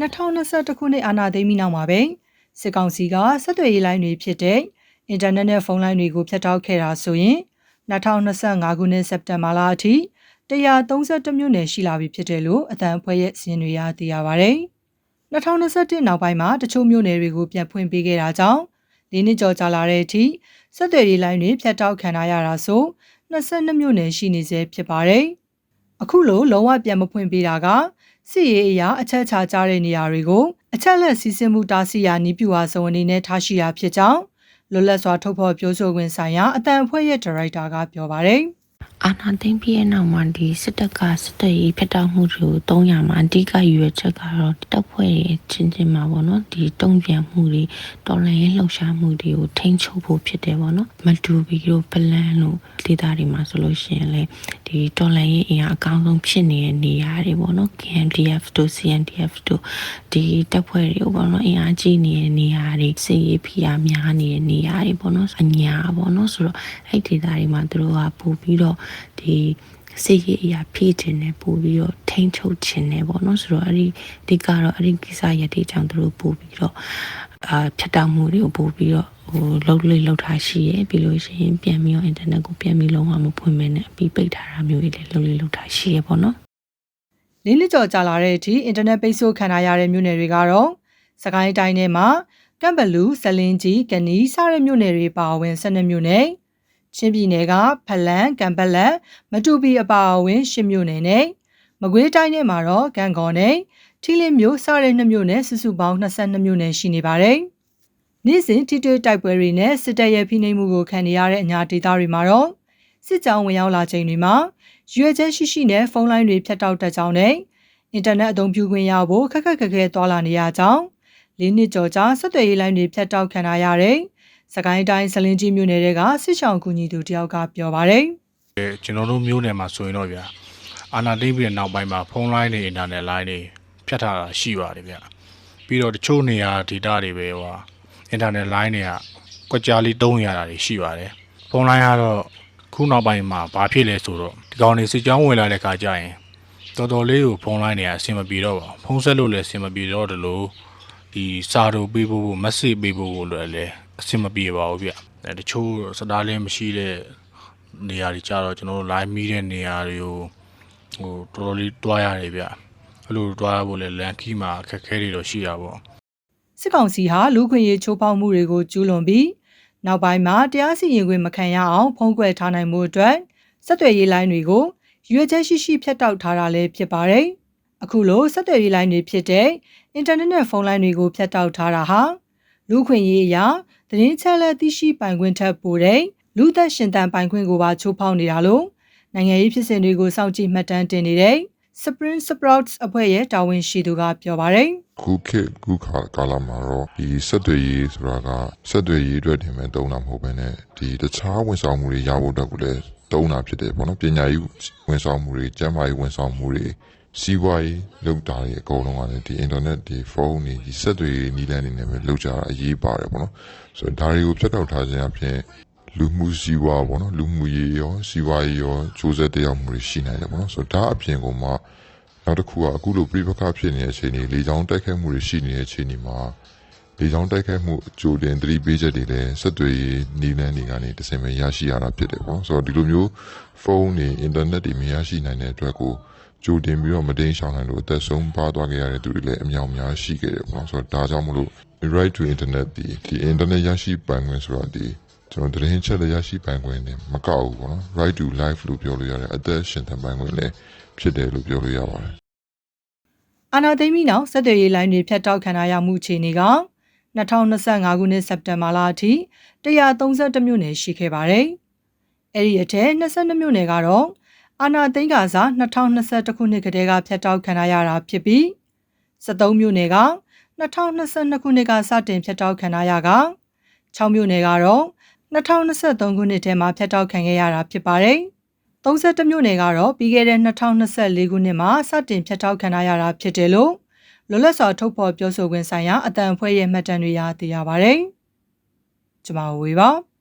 2021ခုနှစ်အာဏာသိမ်းပြီးနောက်မှာပဲစစ်ကောင်စီကဆက်သွယ်ရေးလိုင်းတွေဖြစ်တဲ့အင်တာနက်နဲ့ဖုန်းလိုင်းတွေကိုဖျက်တောက်ခဲ့တာဆိုရင်2025ခုနှစ်စက်တင်ဘာလအထိ131မြို့နယ်ရှိလာပြီဖြစ်တယ်လို့အတန်အဖွဲ့ရဲ့စီရင်တွေကသိရပါဗျ။2021နောက်ပိုင်းမှာတချို့မြို့နယ်တွေကိုပြန်ဖွင့်ပေးခဲ့တာကြောင့်၄နှစ်ကျော်ကြာလာတဲ့အထိဆက်သွယ်ရေးလိုင်းတွေဖျက်တောက်ခံရတာဆို22မြို့နယ်ရှိနေစေဖြစ်ပါတယ်။ အခုလိုလုံးဝပြန်မဖွင့်ပေးတာကစစ်ရေးအရာအချက်ချာကြတဲ့နေရာတွေကိုအချက်လက်စီစစ်မှုတားဆီးရာနီးပြူဟာစုံအနေနဲ့ထားရှိတာဖြစ်ကြောင်းလွတ်လပ်စွာထုတ်ဖော်ပြောဆိုခွင့်ဆိုင်ရာအတန်အဖွဲ့ရဲ့ဒါရိုက်တာကပြောပါတယ်။အာနာသိမ့်ပြီးတဲ့နောက်မှာဒီစစ်တပ်ကစစ်တပ်ရေးဖျက်တောက်မှုတွေကို300မှာအဓိကရွေချက်ကတော့တပ်ဖွဲ့တွေချင်းချင်းမှာပေါ့နော်ဒီတုံ့ပြန်မှုတွေတော်လှန်ရေးလှုပ်ရှားမှုတွေကိုထိန်းချုပ်ဖို့ဖြစ်တယ်ပေါ့နော်မတူဘီတို့ပလန်တို့ဒေသတွေမှာဆိုလို့ရှိရင်လေဒီတော်လှန်ရေးအင်အားအကောင်းဆုံးဖြစ်နေတဲ့နေရာတွေပေါ့နော် KNDF တို့ CNDF တို့ဒီတပ်ဖွဲ့တွေပေါ့နော်အင်အားကြီးနေတဲ့နေရာတွေစစ်ရေးဖိအားများနေတဲ့နေရာတွေပေါ့နော်အညာပေါ့နော်ဆိုတော့အဲ့ဒေသတွေမှာသူတို့ကပို့ပြီးတော့ဒီစိတ်ရေးအရာဖြည့်ခြင်းနဲ့ပို့ပြီးတော့ထိန်းချုပ်ခြင်းနဲ့ပေါ့နော်ဆိုတော့အဲ့ဒီဒီကတော့အဲ့ဒီကိစ္စရတဲ့ကြောင့်သူတို့ပို့ပြီးတော့အာဖြတ်တောက်မှုတွေကိုပို့ပြီးတော့ ဟိုလှုပ်လေလှုပ်ထားရှိရဲ့ပြီးလို့ရှိရင်ပြန်ပြီးတော့အင်တာနက်ကိုပြန်ပြီးလုံးဝမဖွင့်မဲနဲ့ပြီးပိတ်ထားတာမျိုးတွေလည်းလှုပ်လေလှုပ်ထားရှိရဲ့ပေါ့နော်လင်းလကြော်ကြာလာတဲ့အထိအင်တာနက်ပိတ်ဆို့ခံရတဲ့မြို့နယ်တွေကတော့စကိုင်းတိုင်းထဲမှာကမ်ဘလူးဇလင်းကြီးကနီးစတဲ့မြို့နယ်တွေပါဝင်12မြို့နယ်ချင်းပြည်နယ်ကဖလန်ကံပလက်မတူပီအပါအဝင်10မြို့နယ်နဲ့မကွေးတိုင်းထဲမှာတော့ကံကော်နဲ့ထီလင်းမြို့စတဲ့2မြို့နယ်စုစုပေါင်း22မြို့နယ်ရှိနေပါတယ်။ နေ့စဉ်ထိတွေ့တိုက်ပွဲတွေနဲ့စစ်တပ်ရဲ့ဖိနှိပ်မှုကိုခံနေရတဲ့အညာဒေသတွေမှာတော့စစ်ကြောင်းဝင်ရောက်လာချိန်တွေမှာရွေချက်ရှိရှိနဲ့ဖုန်းလိုင်းတွေဖြတ်တောက်တက်ကြောင်းနဲ့အင်တာနက်အသုံးပြုခွင့်ရဖို့ခက်ခက်ခက်ခဲသွာလာနေရကြောင်းလေးနှစ်ကျော်ကြာဆက်သွယ်ရေးလိုင်းတွေဖြတ်တောက်ခံရတဲ့စကိုင်းတိုင်းစလင်းကြီးမြို့နယ်ကစစ်ဆောင်ကူညီသူတယောက်ကပြောပါတယ်အဲကျွန်တော်တို့မျိုးနယ်မှာဆိုရင်တော့ဗျာအာနာသိမ့်ပြီးတဲ့နောက်ပိုင်းမှာဖုန်းလိုင်းတွေအင်တာနက်လိုင်းတွေဖြတ်ထားတာရှိပါတယ်ဗျာပြီးတော့တချို့နေရာဒေတာတွေပဲဟို အင်တာနက်လိုင်းတွေကကွက်ကြားလေးတုံးရတာတွေရှိပါတယ်ဖုန်းလိုင်းကတော့ခုနောက်ပိုင်းမှာဘာဖြစ်လဲဆိုတော့ဒီကောင်တွေစစ်ကြောင်းဝင်လာတဲ့ခါကျရင်တော်တော်လေးကိုဖုန်းလိုင်းတွေကအဆင်မပြေတော့ပါဘူးဖုန်းဆက်လို့လည်းအဆင်မပြေတော့တယ်လို့ဒီစာတို့ပေးဖို့မက်ဆေ့ပေးဖို့လည်းလည်းအဆင်မပြေပါဘူးဗျအဲတချို့စတားလင်းမရှိတဲ့နေရာတွေကြတော့ကျွန်တော်တို့ live မီးတဲ့နေရာတွေကိုဟိုတော်တော်လေးတွားရတယ်ဗျအဲ့လိုတွားရဖို့လဲလန်ခီမှာအခက်အခဲတွေတော့ရှိတာပေါ့ စစ်ကောင်စီဟာလူခွင့်ရေးချိုးဖောက်မှုတွေကိုကျူးလွန်ပြီးနောက်ပိုင်းမှာတရားစီရင်ခွင့်မခံရအောင်ဖုံးကွယ်ထားနိုင်မှုအတွက်ဆက်သွယ်ရေးလိုင်းတွေကိုရွေချက်ရှိရှိဖြတ်တောက်ထားတာလည်းဖြစ်ပါတယ်။အခုလိုဆက်သွယ်ရေးလိုင်းတွေဖြစ်တဲ့အင်တာနက်နဲ့ဖုန်းလိုင်းတွေကိုဖြတ်တောက်ထားတာဟာလူခွင့်ရေးအရာသတင်းချက်လက်သိရှိပိုင်ခွင့်ထက်ပိုတဲ့လူသက်ရှင်သန်ပိုင်ခွင့်ကိုပါချိုးဖောက်နေတာလို့နိုင်ငံရေးဖြစ်စဉ်တွေကိုစောင့်ကြည့်မှတ်တမ်းတင်နေတဲ့ Spring Sprouts အဖွဲ့ရဲ့တာဝန်ရှိသူကပြောပါတယ်။ခုခေတ်ခုခါကာလမှာတော့ဒီဆက်သွယ်ရေးဆိုတာကဆက်သွယ်ရေးအတွက်တင်မဲ့တုံးတာမဟုတ်ဘဲနဲ့ဒီတခြားဝန်ဆောင်မှုတွေရဖို့အတွက်ကိုလည်းတုံးတာဖြစ်တယ်ပေါ့နော်ပညာရေးဝန်ဆောင်မှုတွေကျန်းမာရေးဝန်ဆောင်မှုတွေစီးပွားရေးလုပ်တာတွေအကုန်လုံးကလည်းဒီ internet ဒီဖုန်းတွေဒီဆက်သွယ်ရေးနည်းလမ်းတွေနဲ့ပဲလုပ်ကြတာအရေးပါတယ်ပေါ့နော်ဆိုတော့ဒါတွေကိုဖြတ်တောက်ထားခြင်းအပြင် လူမှုစီးပွားပေါ့နော်လူမှုရေးရောစီးပွားရေးရောစူးစက်တရားမှုတွေရှိနိုင်တယ်ပေါ့နော်ဆိုတော့ဒါအပြင်ကမှနောက်တစ်ခုကအခုလိုပြိပခဖြစ်နေတဲ့အချိန်တွေလေချောင်းတိုက်ခိုက်မှုတွေရှိနေတဲ့အချိန်တွေမှာလေချောင်းတိုက်ခိုက်မှုအကျိုးတင်သတိပေးချက်တွေလည်းဆက်သွယ်ရေးနီးလန်းတွေကနေတစ်စင်ပဲရရှိရတာဖြစ်တယ်ပေါ့ဆိုတော့ဒီလိုမျိုးဖုန်းတွေအင်တာနက်တွေမရရှိနိုင်တဲ့အတွက်ကိုကြိုတင်ပြီးတော့မတိန်ရှောင်နိုင်လို့အသက်ဆုံးပါသွားခဲ့ရတဲ့သူတွေလည်းအများများရှိခဲ့တယ်ပေါ့ဆိုတော့ဒါကြောင့်မလို့ right to internet ဒီဒီ internet ရရှိပိုင်ခွင့်ဆိုတာဒီ ကျွန်တော်သတင်းချက်လက်ရရှိပိုင်ခွင့်နဲ့မကောက်ဘူးပေါ့နော် right to life လို့ပြောလို့ရတယ်အသက်ရှင်သန်ပိုင်ခွင့်လည်းဖြစ်တယ်လို့ပြောလို့ရပါတယ်အာနာသိမ့်ပြီးနောက်ဆက်သွယ်ရေးလိုင်းတွေဖြတ်တောက်ခံရမှုအခြေအနေက2025ခုနှစ်စက်တင်ဘာလအထိ132မြို့နယ်ရှိခဲ့ပါတယ်။အဲ့ဒီအထက်22မြို့နယ်ကတော့အာနာသိမ့်ကစား2021ခုနှစ်ကတည်းကဖြတ်တောက်ခံရတာဖြစ်ပြီး73မြို့နယ်က2022ခုနှစ်ကစတင်ဖြတ်တောက်ခံရက6မြို့နယ်ကတော့ 2023ခုနှစ်ထဲမှာဖြတ်တောက်ခံခဲ့ရတာဖြစ်ပါတယ်။31မြို့နယ်ကတော့ပြီးခဲ့တဲ့2024ခုနှစ်မှာစတင်ဖြတ်တောက်ခံရတာဖြစ်တယ်လို့လွတ်လပ်စွာထုတ်ဖော်ပြောဆိုခွင့်ဆိုင်ရာအတန်အဖွဲ့ရဲ့မှတ်တမ်းတွေရသိရပါဗျ။ကျွန်မဝေပါ